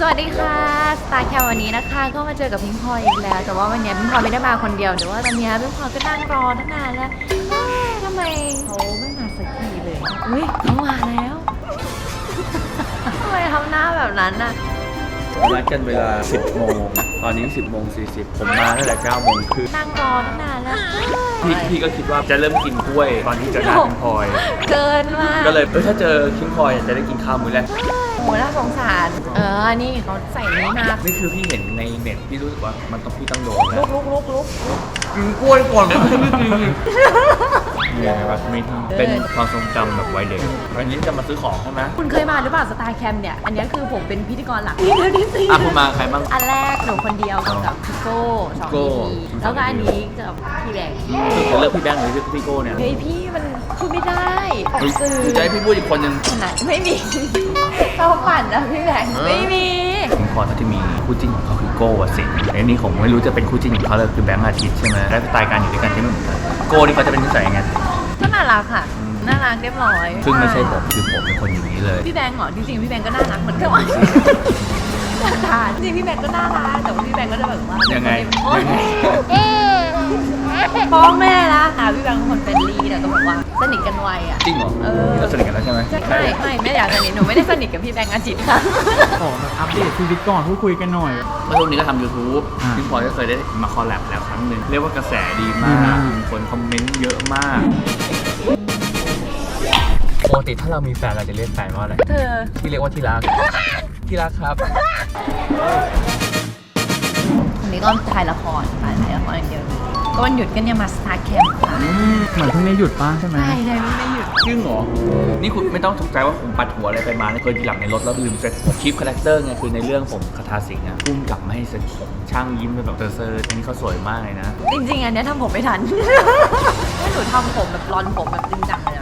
สวัสดีค่ะสตาร์แคมวันนี้นะคะ ก็มาเจอกับพิงพลอยอีกแล้ว แต่ว่าวันนี้พิงพลอยไม่ได้มาคนเดียวแต่ว่าตอนนี้พิงพลอยก็นั่งรอตั้งนานแล้วเอ้ยทำไมเขาไม่มาสักทีเลยอุ้ยเขามาแล้วทำไมทำหน้าแบบนั้นน่ะนัดกันเวลา 10 โมง ตอนนี้ 10 โมง 40 ผมมาตั้งแต่9โมงครึ่งนั่งรอตั้งนานแล้วพี่พี่ก็คิดว่าจะเริ่มกินกล้วย ตอนที่เจอหน้าคิงพลอย เกินมากก็เลยเออถ้าเจอคิงพลอยจะได้กินข้าวมื้อแรก โหน่าสงสาร เออ นี่เขาใส่นี้มานี่คือพี่เห็นในเน็ตพี่รู้สึกว่ามันต้องพี่ต้องโดนลุกลุกลุกลุกกินกล้วยก่อนไม่กินยังไงวะไม่ที่เป็นความทรงจำแบบวัยเด็กวันนี้จะมาซื้อของใช่ไหมคุณเคยมาหรือเปล่าสตาร์แคมเนี่ย อันนี้คือผมเป็นพิธีกรหลักนี่เดือนที่สี่อะคุณมาใครบ้าง อันแรกหนูคนเดียวกับพี่โก้สองโก้พีแล้วก็อันนี้กับพี่แบงค์คือจะเลือกพี่แบงค์หรือพี่โก้เนี่ย เฮ้ยพี่มันพูดไม่ได้ออกสื่อคือจะให้พี่พูดอีกคนนึงขนาดไม่มี เขาปั่นนะพี่แบงค์ไม่มีคิงพลอยเขาจะมีคู่จิ้นของเขาคือโก้วสินไอ้นี่ผมไม่รู้จะเป็นคู่จิ้นของเขาเลยคือแบงค์อาทิตย์ใช่ไหมและสไตล์การอยู่ด้วยกันที่ไม่เหมือนกันโก้นี่เขาจะเป็นนิสัยยังไงก็น่ารักค่ะ น่ารักเรียบร้อยซึ่งไม่ใช่ผมคือผมเป็นคนอย่างนี้เลยพี่แบงค์เหรอจริงๆพี่แบงค์ก็น่ารักเหมือนกันว่ะจริงๆพี่แบงค์ก็น่ารักแต่ว่าพี่แบงค์ก็จะแบบว่ายัยังไงยังไง ฟ้องแม่ละค่ะพี่แบงค์เป็นคนเป็นลีแต่ก็แบบว่าสนิทกันไวอะ จริงเหรอเออนี่เราสนิทกันแล้วใช่ไหมไม่ไม่ไม่อยากสนิทหนูไม่ได้สนิทกับพี่แบงค์อาจิตค่ะ ขอแบบอัปเดตชีวิตก่อนพูดคุยกันหน่อย เมื่อช่วงนี้ก็ทำ YouTube อ่าคิงพลอยก็เคยได้มาคอลแลบแล้วครั้งหนึ่งเรียกว่ากระแสดีมาดีมากกมีคนคอมเมนต์เยอะมากปกติถ้าเรามีแฟนเราจะเรียกแฟนว่าอะไร เธอที่เรียกว่าที่รัก ที่รักครับ คนนี้ก็ถ่ายละครถ่ายถ่ายละครอย่างเดียวก็ วันหยุดก็เนี่ยมาสตาร์แคมป์ค่ะเหมือนเพิ่งได้หยุดป้ะใช่ไหมใช่ใช่ไม่ได้หยุดจริงเหรอ นี่คุณไม่ต้องตกใจว่าผมปัดหัวอะไรไปมาเคยทีหลังในรถแล้วลืมเซ็ตผมคลิปคาแรคเตอร์ไงคือในเรื่องผมคาทาสิงห์อะพุ่มกลับมาให้เซ็ตผมช่างยิ้มแบบเซอร์ๆอันนี้เขาสวยมากเลยนะ จริงๆ อันเนี้ยทำผมไม่ทันถ้าหนูทำผมแบบรอนผมแบบจริงจังเลย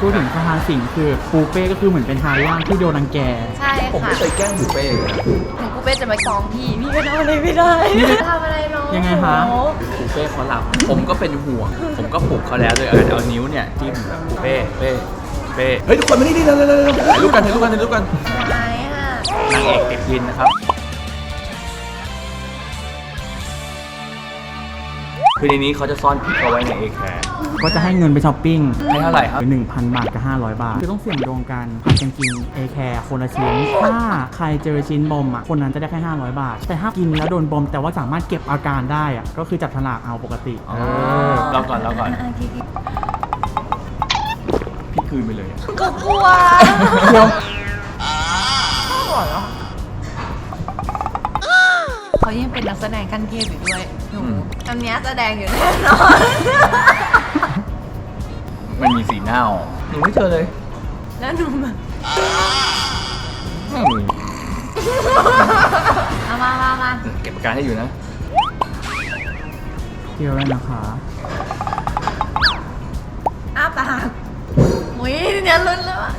พูดถึงสถานสิงห์คือปูเป้ก็คือเหมือนเป็นทายาทที่โดนรังแก ใช่ผมค่ะไม่เคยแกล้งบุฟเฟ่เลยนะถึงกูเป้จะมาฟ้องพี่พี่ก็ทำอะไรไม่ได้ทำอะไรน้องยังไงคะโอ้บุฟเฟ่เขาหลับ ผมก็เป็นห่วง ผมก็ปลุกเขาแล้วเลยเอาเอานิ้วเนี่ยจิ้มแบบบุฟเฟ่เป้เป้เฮ้ยทุกคนมานี่ดิเร็วๆๆๆถ่ายรูปกันถ่ายรูปกันถ่ายรูปกันไหนอะ นางเอกติดยินนะครับ คือในนี้เขาจะซ่อนพริกเอาไว้ในเอแคร์ ก็จะให้เงินไปช้อปปิ้งให้เท่าไหร่ครับ หนึ่งพันบาทกับห้าร้อยบาท คือต้องเสี่ยงดวงกันผัดกันกินเอแคร์คนละชิ้น ถ้าใครเจอชิ้นบอมอะ คนนั้นจะได้แค่ห้าร้อยบาท แต่ถ้ากินแล้วโดนบอมแต่ว่าสามารถเก็บอาการได้อะ ก็คือจับฉลากเอาปกติเออเราก่อนเราก่อนโอเคพี่คืนไปเลยๆก็กลัว เดี๋ยวเขายั งเป็นนักแสดงขั้นเทพอยู่ด้วยหนูอืม อันเนี้ยแสดงอยู่แน่นอน มันมีสีหน้าออกหนูไม่เจอเลยแล้วหนูแบบไม่มีเอามามามาเก็บอาการให้อยู่นะเดี๋ยวเลยนะคะ อ้าปากอุ้ยเนี่ยลุ้นแล้วอะ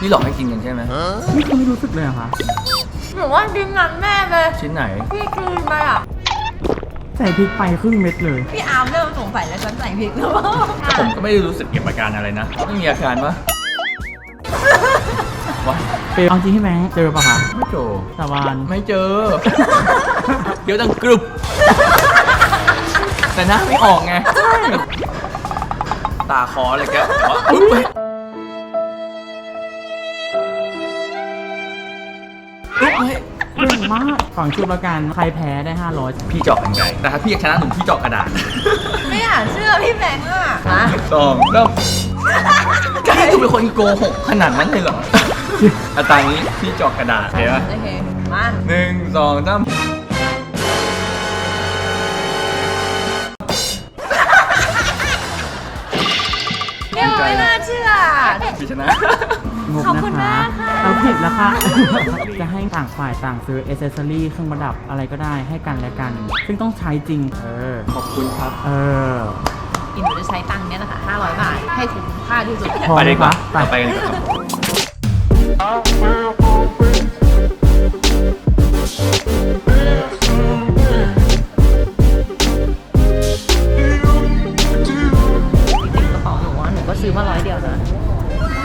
นี่หลอกให้กินกันใช่ไหม นี่คือไม่รู้สึกเลยเหรอคะ หนูว่าดิมนั้นแม่เลยชิ้นไหน พี่กลืนไปอะใส่พริกไปครึ่งเม็ดเลย พี่อาร์มเริ่มสงสัยแล้วฉันใส่พริกแล้วผมก็ไม่ได้รู้สึกเก็บอาการอะไรนะ ไม่มีอาการปะวะเปเอาจริงที่แบงค์เจอปะคะไม่เจอสาบานไม่เจอ เดี๋ยวดังกรุบแต่หน้าไม่ออกไง ตาคออะไรแกบอกว่าอุ๊ย เฮ้ยเก่งมากฝั่งชุดประกัน ใครแพ้ได้ 500พี่เจาะกันไงแต่ถ้าพี่อยากชนะหนุ่มพี่เจาะกระดาษ ไม่อยากเชื่อพี่แบงค์อะมาสองเริ่มจะให้กูเป็นคนโกหกขนาดนั้นเลยเหรออาตานี้พี่เจาะกระดาษเห็นปะโอเค มาหนึ่งสองสามเนี่ยไม่น่าเชื่อพี่ชนะงบขอบนะคุณคะมากค่ะเอา ผิดแล้วค่ะ จะให้ต่างฝ่ายต่างซื้อเอเซสซอรี่เครื่องประดับอะไรก็ได้ให้กันและกัน ซึ่งต้องใช้จริง เออ ขอบคุณครับ เอออินหนูจะใช้ตังค์เนี่ยนะคะ500 บาท ให้คุ้มค่าที่สุด พอไปดีกว่าไปเราไปกันดีกว่าครับ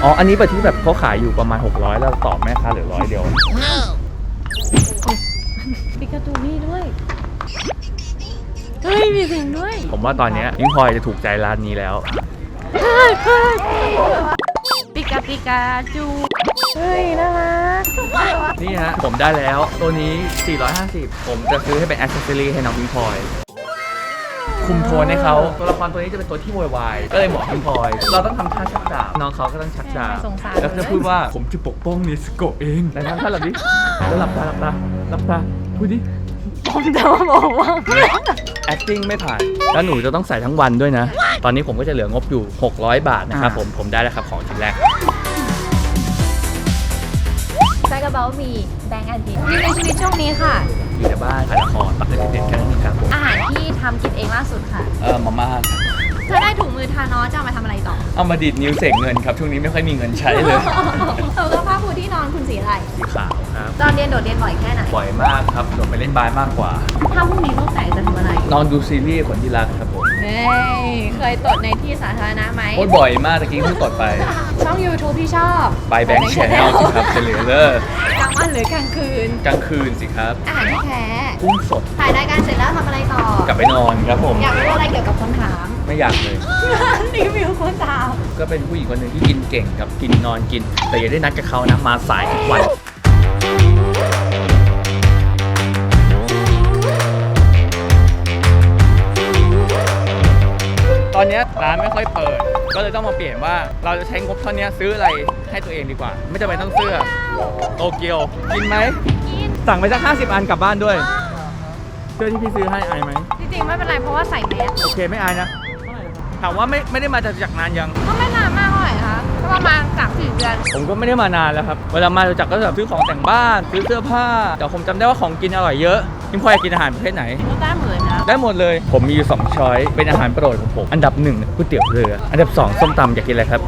อะหนูก็ซื้อมาร้อยเดียวนะอ๋อ อันนี้แบบที่แบบเขาขายอยู่ประมาณ 600 แล้วตอบแม่ค้าเหลือร้อยเดียวปิกาจูนี่ด้วยเฮ้ยมีเสียงด้วยผมว่าตอนเนี้ยพิงพลอยจะถูกใจร้านนี้แล้วปิกาปิกาจูเฮ้ยน่ารักนี่ฮะผมได้แล้วตัวนี้ 450 ผมจะซื้อให้เป็นอ c เซสซอรี่ให้น้องพิงพลอย คุมโทนให้เขาตัวละครตัวนี้จะเป็นตัวที่โวยวายก็เลยเหมาะกับพิงพลอย เราต้องทำท่าชักดาบน้องเขาก็ต้องชักดาบสงสาร แล้วจะพูดว่าผมจะปกป้องเนสโกะเองแต่นั้นถ้าหลับดิแล้วหลับตาหลับตาหลับตาพูดดิ ผมจะมาบอกว่า acting ไม่ผ่าน แล้วหนูจะต้องใส่ทั้งวันด้วยนะ ตอนนี้ผมก็จะเหลืองบอยู่ 600 บาทนะครับผม ผมได้แล้วครับของชิ้นแรก ใส่กระเป๋ามีแบงก์อันดีนี่ในชีวิตช่วงนี้ค่ะ อยู่ในบ้านถ่ายละครปักเด็ดๆแค่นั้นเองครับผมอาหารที่ทำกินเองล่าสุดค่ะ เออมาม่าครับ เธอได้ถุงมือทานอสจะเอามาทำอะไรต่อเอามาดีดนิ้วเสกเงินครับช่วงนี้ไม่ค่อยมีเงินใช้เลยเออแล้วผ้าปูที่นอนคุณสีอะไร สีขาวครับตอนเรียนโดดเรียนบ่อยแค่ไหนบ่อยมากครับโดดไปเล่นบาสมากกว่า ถ้าพรุ่งนี้ลูกแตกจะทำอะไร นอนดูซีรีส์คนที่รักครับผมเฮ้ยเคยตดในที่สาธารณะไหมโคตรบ่อยมากตะกี้เพิ่งกดไป ช่อง YouTube ที่ชอบไปแบงค์แชนแนลสิครับจะเหลือเลอกลางวันหรือกลางคืน กลางคืนสิครับ อาหารที่แพ้กุ้งสดถ่ายรายการเสร็จแล้วทำอะไรต่อ กลับไปนอนครับผม อยากรู้อะไรเกี่ยวกับคนถาม ไม่อยากเลยรีวิวคนถามก็เป็นผู้หญิงคนหนึ่งที่กินเก่งกับกินนอนกิน แต่อย่าได้นัดกับเขานะมาสายทุกวันตอนเนี้ยร้านไม่ค่อยเปิด ก็เลยต้องมาเปลี่ยนว่าเราจะใช้งบเท่านี้ซื้ออะไรให้ตัวเองดีกว่า ไม่จำเป็นต้องเสื้อโตเกียวกินไหมกินสั่งไปสัก50 อันกลับบ้านด้วยเสื้อที่พี่ซื้อให้อายไหมจริงๆไม่เป็นไรเพราะว่าใส่แมสโอเคไม่อายนะ ถามว่าไม่ไม่ได้มาจากนานยัง ก็ไม่นานมากเท่าไหร่คะก็ประมาณสามสี่เดือนผมก็ไม่ได้มานานแล้วครับ เวลามาจากก็แบบซื้อของแต่งบ้านซื้อเสื้อผ้า แต่ผมจำได้ว่าของกินอร่อยเยอะพิมพลอยกินอาหารประเภทไหน ก็ได้เหมือนนะได้หมดเลย ผมมีอยู่สองช้อยเป็นอาหารโปรดของผม อันดับหนึ่งก๋วยเตี๋ยวเรือ อันดับสองส้มตำอยากกินอะไรครับ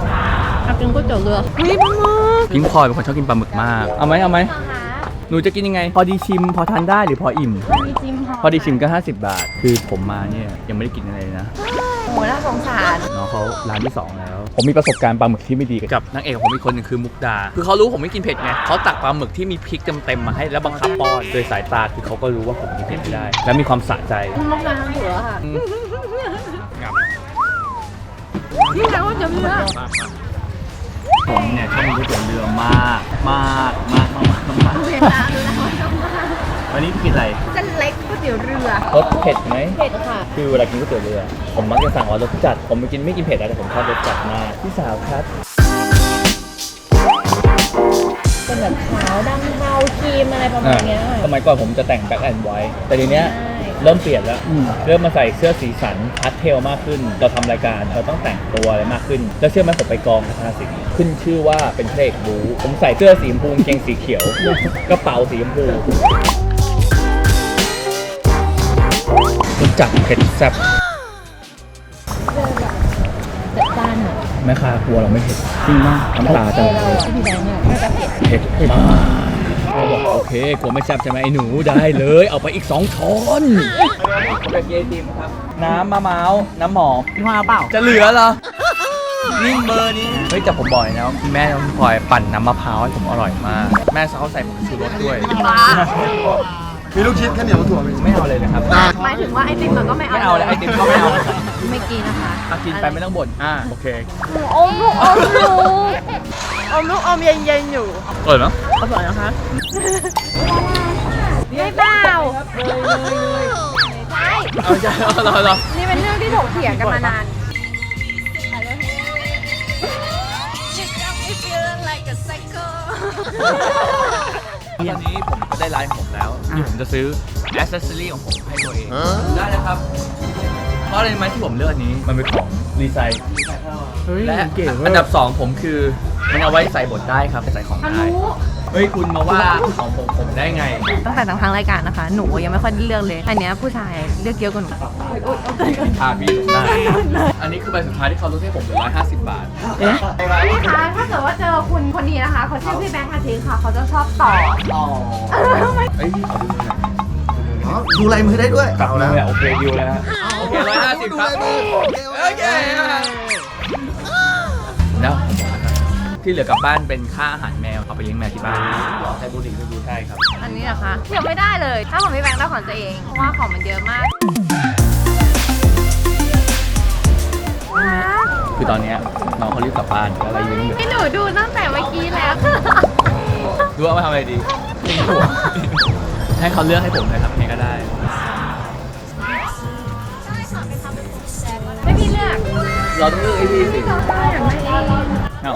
เอากินก๋วยเตี๋ยวเรือเฮ้ยปลาหมึกพิงพลอยเป็นคนชอบกินปลาหมึกมาก เอาไหมเอาไหมต่อหาหนูจะกินยังไง พอดีชิม พอทานได้หรือพออิ่มมีจิ้มพอดีชิมก็ 50 บาท คือผมมาเนี่ยยังไม่ได้กินอะไรเลยนะโห น่าสงสาร น้องเขาร้านที่2แล้ว ผมมีประสบการณ์ปลาหมึกที่ไม่ดีกับนางเอกของผมอีกคนหนึ่งคือมุกดา คือเขารู้ผมไม่กินเผ็ดไงเขาตักปลาหมึกที่มีพริกเต็มๆมาให้แล้วบังคับป้อนโดยสายตาคือเขาก็รู้ว่าผมกินเผ็ดไม่ได้ และมีความสะใจคุณลงน้ำเหลือค่ะอืมงับนี่ไงก๋วยเตี๋ยวเรือผมเนี่ยชอบกินก๋วยเตี๋ยวเรือมากมากมากมากมากมากเห็นละดูแล้วชอบมาก วันนี้กินอะไรเส้นเล็กก๋วยเตี๋ยวเรือรสเผ็ดไหมเผ็ดค่ะ คือเวลากินก๋วยเตี๋ยวเรือผมมักจะสั่งว่ารสจัด ผมไม่กินไม่กินเผ็ดนะแต่ผมชอบรสจัดมากพี่สาวครับเป็นแบบขาวดำเทาครีมอะไรประมาณเนี้ยสมัยก่อนผมจะแต่งแบ็คแอนด์ไวท์แต่ทีเนี้ยใช่เริ่มเปลี่ยนแล้ว เริ่มมาใส่เสื้อสีสันพาสเทลมากขึ้น เราทำรายการเราต้องแต่งตัวอะไรมากขึ้น แล้วเชื่อไหมผมไปกองคณะศิลป์ขึ้นชื่อว่าเป็นเพลกบูผมใส่เสื้อสีชมพูกางเกงสีเขียว กระเป๋าสีชมพู รู้จักเผ็ดแซ่บจัดจ้านอะแม่ค้ากลัวเราไม่เผ็ดจริงป่ะน้ำตาจะไหลพี่แบงค์เนี่ยน่าจะเผ็ดเผ็ดมากเขาบอกโอเคกลัวไม่แซ่บใช่ไหมไอ้หนูได้เลย เอาไปอีก2ช้อนเป็นเยติมครับ น้ำมะม้าวน้ำหมอมพี่พลอยเอาเปล่า จะเหลือเหรอนิ่มเบอร์นี้ เฮ้ยแต่ผมบอกเลยนะแม่น้องพลอยปั่นน้ำมะพร้าวให้ผมอร่อยมาก แม่เขาใส่ผงชูรสด้วย มีลูกชิ้นข้าวเหนียวถั่วไหมไม่เอาเลยนะครับ หมายถึงว่าไอติมมันก็ไม่เอาไม่เอาเลยไอติมก็ไม่เอาไม่กินนะคะถ้ากินไปไม่ต้องบ่นอ่าโอเคอมลูกอมลูกอมลูกอมเย็นๆอยู่เออเนาะอร่อยนะคะไม่เปล่าใช่เอาใจเอาเราเรานี่เป็นเรื่องที่ถกเถียงกันมานาน ตอนนี้ผมก็ได้ร้านของผมแล้วที่ผมจะซื้ออ c เซสซอรี่ของผมให้ตัวเองได้แล้วครับ เพราะอะไรรู้ไหมที่ผมเลือกอันนี้มันเป็นของรีไซเคิลเฮ้ยและเก๋เว้ยอันดับ 2 ผมคือมันเอาไว้ใส่บทได้ครับใส่ของได้ เฮ้ยคุณมาว่าของผมผมได้ไง ตั้งแต่ทางรายการนะคะ หนูยังไม่ค่อยได้เลือกเลย อันเนี้ยผู้ชายเลือกเยอะกว่าหนูพาพี่ผมได้อันนี้คือใบสุดท้ายที่เขาลดให้ผมเหลือ150บาท เอ๊ะพี่คะถ้าเกิดว่าเจอคุณคนนี้นะคะเขาชื่อพี่แบงค์อาทิตย์ค่ะ เขาจะชอบต่ออ๋อเอ้ยขอดูหน่อยอ๋อดูลายมือได้ด้วยกลับเอามาแล้วแล้วโอเคดิวแล้วฮะโอเคร้อยห้าสิบครับดูลายมือโอเคโอโอเคเคแล้วที่เหลือกลับบ้านเป็นค่าอาหารแมว เอาไปเลี้ยงแมวที่บ้านใช้บุหรี่ไม่ดูใช่ครับ อันนี้นะคะยังไม่ได้เลย ถ้าของพี่แบงค์ได้ของตัวเอง เพราะว่าของมันเยอะมากคือตอนเนี้ยน้องเขารีบกลับบ้านก็อะไรยืนอยู่ที่หนูดูตั้งแต่เมื่อกี้แล้ว ดูว่ามาทำอะไรดีตีหัวให้เขาเลือกให้ผมเลยครับยังไงก็ได้ ไม่พี่เลือกเราต้องเลือกไอ้พี่สิอยากได้เอง เอา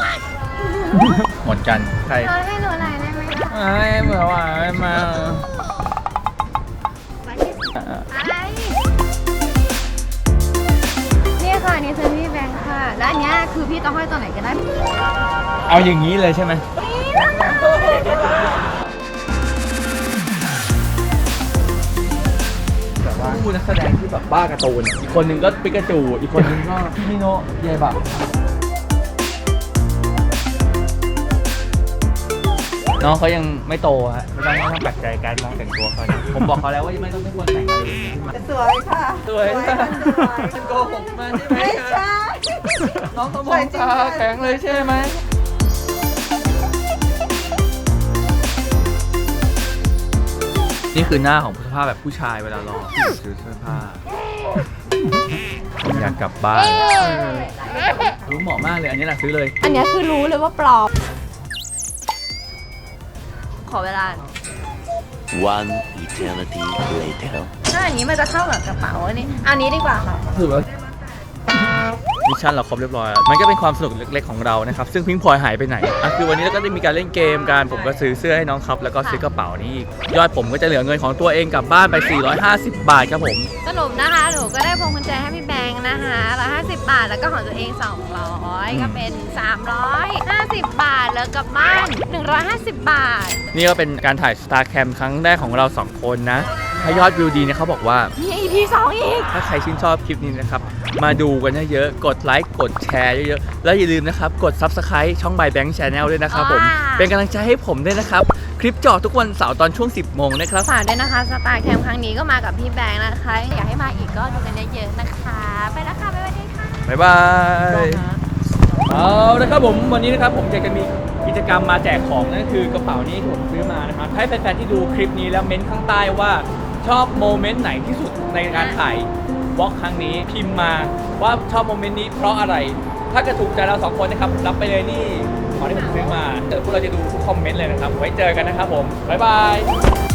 หมดกันใครเราให้หนูอะไรได้ไหมคะไม่เหมือนว่าไม่มาอะไรนี่ค่ะอันนี่คือพี่แบงค์ค่ะ และอันเนี้ยคือพี่ต้องห้อยตัวไหนก็ได้เอาอย่างนี้เลยใช่ไหมแบบว่าคู่นักแสดงที่แบบบ้าการ์ตูนอีกคนหนึงก็ปิกาจู อีกคนหนึงก็พี่มิโนะเยบ น้องเขายังไม่โตฮะไม่ต้องไม่ต้องแปลกใจการมองแต่งตัวเขานะผมบอกเขาแล้วว่าไม่ต้องไม่ควรแต่งอะไรอย่างนี้ขึ้นมาสวยค่ะสวยสวยค่ะสวยฉันโกหกมาใช่ไหมไม่คะใช่ น้องเขามองตาแข็งเลยใช่ไหมนี่คือหน้าของสภาพแบบผู้ชายเวลารอผู้หญิงซื้อเสื้อผ้าผมอยากกลับบ้านรู้เหมาะมากเลยอันนี้แหละซื้อเลย อันเนี้ยคือรู้เลยว่าปลอม ขอเวลา One eternity later. ถ้าอันนี้มันจะเข้ากับกระเป๋าอันนี้อันนี้ดีกว่าค่ะ ถือว่า มิชชั่นเราครบเรียบร้อยแล้วมันก็เป็นความสนุกเล็กๆของเรานะครับ ซึ่งพิงพลอยหายไปไหนอะคือวันนี้เราก็ได้มีการเล่นเกมกันผมก็ซื้อเสื้อให้น้องครับ แล้วก็ซื้อกระเป๋านี้อีกยอดผมก็จะเหลือเงินของตัวเองกลับบ้านไป 450 บาทครับผม สรุปนะคะหนูก็ได้พวงกุญแจให้พี่แบงค์นะคะ150 บาท แล้วก็ของตัวเอง 200 ก็เป็น 350 บาท แล้วกลับบ้าน 150 บาท นี่ก็เป็นการถ่าย Star Cam ครั้งแรกของเรา2คนนะ ถ้ายอดวิวดีเนี่ยเขาบอกว่า มี EP 2อีก ถ้าใครชื่นชอบคลิปนี้นะครับ มาดูกันเยอะๆ กดไลค์ กดแชร์เยอะๆ แล้วอย่าลืมนะครับ กด Subscribe ช่อง By Bank Channel ด้วยนะครับผม อ่า เป็นกำลังใจให้ผมด้วยนะครับ คลิปเจอทุกวันเสาร์ตอนช่วง 10 โมงนะครับ ฝากด้วยนะคะสตาร์แคมครั้งนี้ก็มากับพี่แบงค์นะคะ อยากให้มาอีกก็ดูกันเยอะๆนะคะ ไปแล้วค่ะบ๊ายบายค่ะ บ๊ายบาย เอาละครับผมวันนี้นะครับผมจะจะมีกิจกรรมมาแจกของนั่นคือกระเป๋านี้ที่ผมซื้อมานะครับให้แฟนๆที่ดูคลิปนี้แล้วเม้นต์ข้างใต้ว่า ชอบโมเมนต์ไหนที่สุดในการถ่ายวอล์กครั้งนี้พิมพ์มาว่าชอบโมเมนต์นี้เพราะอะไร ถ้าเกระถูกใจเราสองคนนะครับ รับไปเลยนี่ของที่ผมซื้อมาเดี๋ยวพวกเราจะดูทุกคอมเมนต์เลยนะครับ ไว้เจอกันนะครับผมบ๊ายบาย